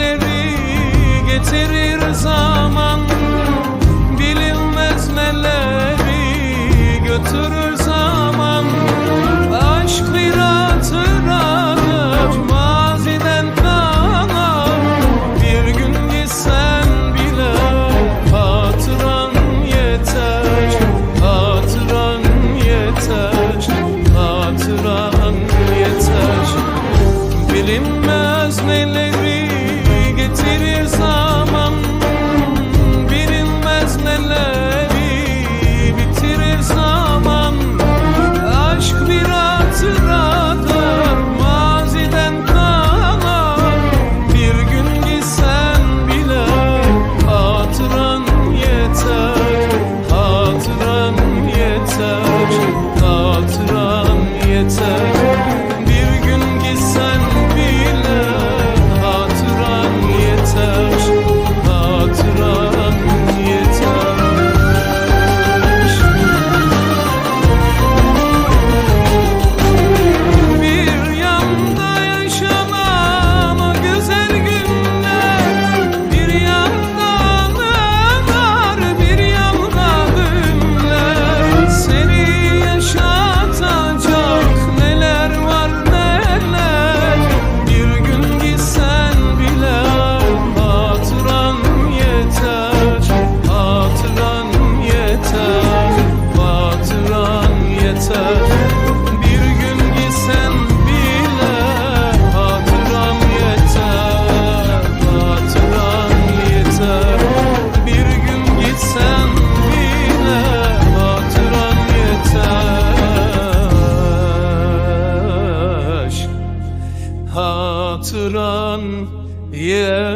Neleri getirir zaman. Bilinmez neleri götürür Hatıran yeter